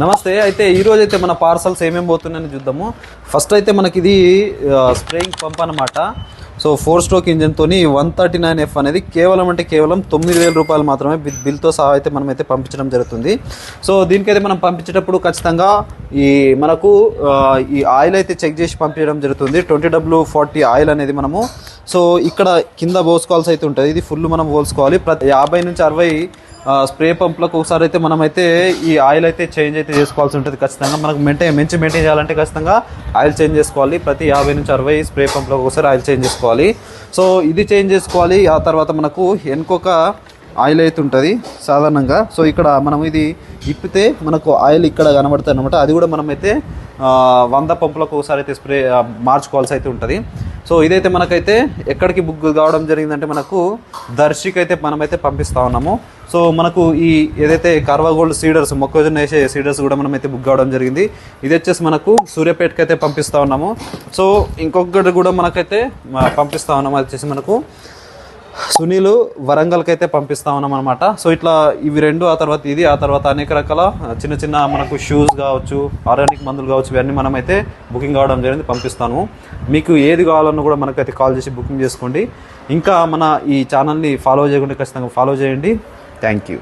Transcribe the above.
నమస్తే. అయితే ఈరోజు అయితే మన పార్సల్స్ ఏమేమి పోతున్నాయని చూద్దాము. ఫస్ట్ అయితే మనకి ఇది స్ప్రేయింగ్ పంప్ అనమాట సో ఫోర్ స్ట్రోక్ ఇంజిన్తో వన్ థర్టీ నైన్ ఎఫ్ అనేది కేవలం అంటే కేవలం తొమ్మిది వేల రూపాయలు మాత్రమే బిల్తో సహా అయితే మనం అయితే పంపించడం జరుగుతుంది. సో దీనికైతే మనం పంపించేటప్పుడు ఖచ్చితంగా ఈ మనకు ఈ ఆయిల్ అయితే చెక్ చేసి పంపించడం జరుగుతుంది. ట్వంటీ డబ్ల్యూ ఫార్టీ ఆయిల్ అనేది మనము. సో ఇక్కడ కింద పోసుకోవాల్సి అయితే ఉంటుంది. ఇది ఫుల్ మనం పోసుకోవాలి. ప్రతి యాభై నుంచి అరవై స్ప్రే పంపులకు ఒకసారి అయితే మనం అయితే ఈ ఆయిల్ అయితే చేంజ్ అయితే చేసుకోవాల్సి ఉంటుంది ఖచ్చితంగా. మనకు మెయింటైన్ మంచి మెయింటైన్ చేయాలంటే ఖచ్చితంగా ఆయిల్ చేంజ్ చేసుకోవాలి. ప్రతి యాభై నుంచి అరవై స్ప్రే పంప్లకు ఒకసారి ఆయిల్ చేంజ్ చేసుకోవాలి. సో ఇది చేంజ్ చేసుకోవాలి. ఆ తర్వాత మనకు ఇంకొక ఆయిల్ అయితే ఉంటుంది సాధారణంగా. సో ఇక్కడ మనం ఇది ఇప్పితే మనకు ఆయిల్ ఇక్కడ కనబడుతుంది అనమాట అది కూడా మనం అయితే వంద పంపులకు ఒకసారి అయితే స్ప్రే మార్చుకోవాల్సి అయితే ఉంటుంది. సో ఇదైతే మనకైతే ఎక్కడికి బుక్ కావడం జరిగిందంటే మనకు దర్శికి అయితే మనమైతే పంపిస్తా ఉన్నాము. సో మనకు ఈ ఏదైతే కర్వా గోల్డ్ సీడర్స్ మొక్కజొన్న వేసే సీడర్స్ కూడా మనం అయితే బుక్ కావడం జరిగింది. ఇది వచ్చేసి మనకు సూర్యాపేటకి అయితే పంపిస్తా ఉన్నాము. సో ఇంకొకటి కూడా మనకైతే పంపిస్తా ఉన్నాము. అది వచ్చేసి మనకు సునీల్ వరంగల్కి అయితే పంపిస్తా ఉన్నాం అనమాట సో ఇట్లా ఇవి రెండు ఆ తర్వాత ఇది ఆ తర్వాత అనేక రకాల చిన్న చిన్న మనకు షూస్ కావచ్చు ఆర్గానిక్ మందులు కావచ్చు ఇవన్నీ మనం అయితే బుకింగ్ కావడం జరిగింది పంపిస్తాను. మీకు ఏది కావాలన్నా కూడా మనకైతే కాల్ చేసి బుకింగ్ చేసుకోండి. ఇంకా మన ఈ ఛానల్ని ఫాలో చేయకుండా ఖచ్చితంగా ఫాలో చేయండి. Thank you